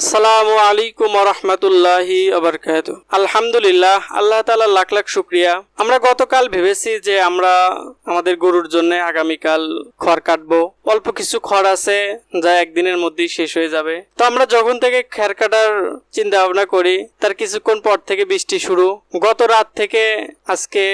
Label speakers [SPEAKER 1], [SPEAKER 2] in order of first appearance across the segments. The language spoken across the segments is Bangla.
[SPEAKER 1] আসসালামু আলাইকুম রহমতুল্লাহি আবরকাত আলহামদুলিল্লাহ, আল্লাহ তালা লাখ লাখ শুক্রিয়া। আমরা গতকাল ভেবেছি যে আমরা আমাদের গরুর জন্য আগামীকাল খড় কাটবো। অল্প কিছু খড় আছে যা একদিনের মধ্যেই শেষ হয়ে যাবে। তো আমরা যখন থেকে খ্যার কাটার চিন্তা ভাবনা করি, তার কিছুক্ষণ পর থেকে বৃষ্টি শুরু। গত রাত থেকে আজকে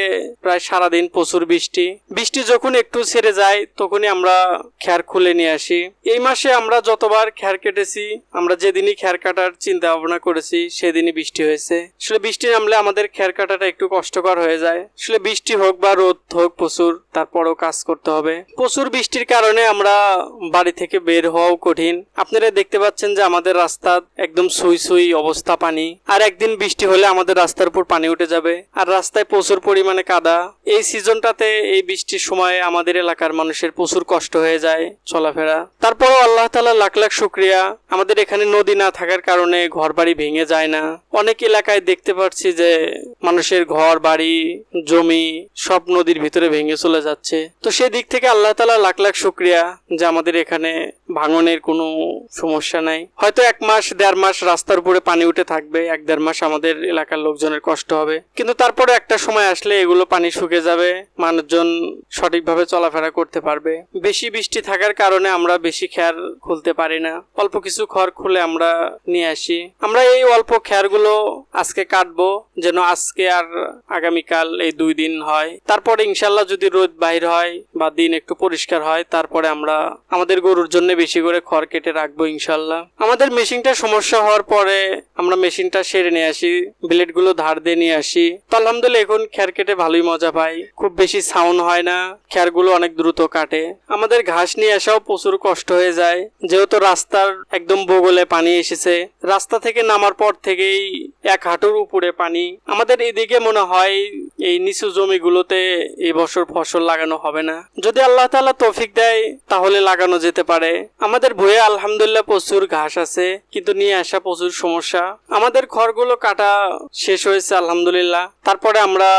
[SPEAKER 1] প্রায় সারাদিন প্রচুর বৃষ্টি। বৃষ্টি যখন একটু ছেড়ে যায়, তখনই আমরা খ্যার খুলে নিয়ে আসি। এই মাসে আমরা যতবার খ্যার কেটেছি, আমরা যেদিনই খ্যার কাটার চিন্তা ভাবনা করেছি, সেদিনই বৃষ্টি হয়েছে। আসলে বৃষ্টি নামলে আমাদের খ্যার কাটাটা একটু কষ্টকর হয়ে যায়। আসলে বৃষ্টি হোক বা রোদ হোক প্রচুর, তারপরেও কাজ করতে হবে। প্রচুর বৃষ্টির কারণে আমরা বাড়ি থেকে বের হওয়াও কঠিন। আপনারা দেখতে পাচ্ছেন যে আমাদের রাস্তা একদম সুই সুই অবস্থা পানি। আর একদিন বৃষ্টি হলে আমাদের রাস্তার উপর পানি উঠে যাবে। আর রাস্তায় প্রচুর পরিমাণে কাদা। এই সিজনটাতে এই বৃষ্টির সময় আমাদের এলাকার মানুষের প্রচুর কষ্ট হয়ে যায় চলাফেরা। তারপরও আল্লাহ তালা লাখ লাখ শুক্রিয়া। আমাদের এখানে নদী না থাকার কারণে ঘর বাড়ি ভেঙে যায় না। অনেক এলাকায় দেখতে পাচ্ছি যে মানুষের ঘর, বাড়ি, জমি সব নদীর ভিতরে ভেঙে চলে যাচ্ছে। তো সেই দিক থেকে আল্লাহ তালা লাখ লাখ শুক্রিয়া। যে আমাদের এখানে ভাঙনের কোনো সমস্যা নাই। হয়তো এক মাস, দেড় মাস রাস্তার উপরে পানি উঠে থাকবে, এক দেড় মাস আমাদের এলাকার লোকজনের কষ্ট হবে। কিন্তু তারপরে একটা সময় আসলে এগুলো পানি শুকে যাবে, মানুষজন সঠিকভাবে চলাফেরা করতে পারবে। বেশি বৃষ্টি থাকার কারণে আমরা বেশি খ্যার খুলতে পারি না। অল্প কিছু খড় খুলে আমরা নিয়ে আসি। আমরা এই অল্প খ্যারগুলো আজকে কাটবো, যেন আজকে আর আগামীকাল এই দুই দিন হয়। তারপরে ইনশাল্লাহ যদি রোদ বাইর হয় বা দিন একটু পরিষ্কার হয়, তারপরে আমরা আমাদের গরুর জন্য বেশি করে খড় কেটে রাখব ইনশাল্লাহ। আমাদের মেশিনটা সমস্যা হওয়ার পরে আমরা মেশিনটা সেরে নিয়ে আসি, ব্লেডগুলো ধার দিয়ে নিয়ে আসি। তো আলহামদুলিল্লাহ এখন খ্যার কেটে ভালোই মজা পাই। খুব বেশি সাউন্ড হয় না খ্যারগুলো অনেক দ্রুত কাটে। আমাদের ঘাস নিয়ে আসাও প্রচুর কষ্ট হয়ে যায়। যেহেতু রাস্তার একদম বগলে পানি এসেছে, রাস্তা থেকে নামার পর থেকেই এক হাঁটুর উপরে পানি। আমাদের এদিকে মনে হয় এই নিচু জমিগুলোতে এই বছর ফসল লাগানো হবে না। যদি আল্লাহ তাআলা তৌফিক দেয়, তাহলে লাগানো যেতে পারে। আমাদের ভয়ে আলহামদুলিল্লাহ প্রচুর ঘাস আছে, কিন্তু নিয়ে আসা প্রচুর সমস্যা। আমাদের খড়গুলো কাটা শেষ হয়েছে, আলহামদুলিল্লাহ। তারপরে আমরা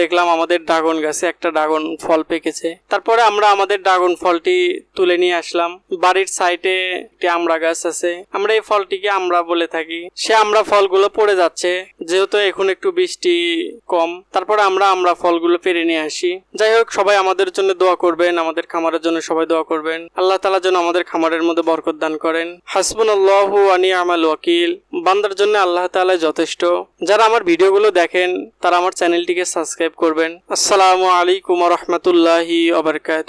[SPEAKER 1] দেখলাম আমাদের ড্রাগন গাছে একটা ড্রাগন ফল পেকেছে। তারপরে আমরা আমাদের ড্রাগন ফলটি তুলে নিয়ে আসলাম। বাড়ির সাইডে একটি আমড়া গাছ আছে। আমরা এই ফলটিকে আমরা বলে থাকি। সে আমরা ফলগুলো পড়ে যাচ্ছে, যেহেতু এখন একটু বৃষ্টি কম। তারপরে আমরা আমরা ফলগুলো পেরে নিয়ে আসি। যাই হোক, সবাই আমাদের জন্য দোয়া করবেন, আমাদের খামারের জন্য সবাই দোয়া করবেন। আল্লাহ তালা যেন আমাদের খামারের মধ্যে বরকত দান করেন। হাসবুন আল্লাহ আনি আমাল ওয়াকিল। বান্দার জন্য আল্লাহ তালা যথেষ্ট। যারা আমার ভিডিওগুলো দেখেন, তারা আমার চ্যানেলটিকে সাবস্ক্রাইব করবেন। আসসালামু আলাইকুম রহমতুল্লাহি আবরকাত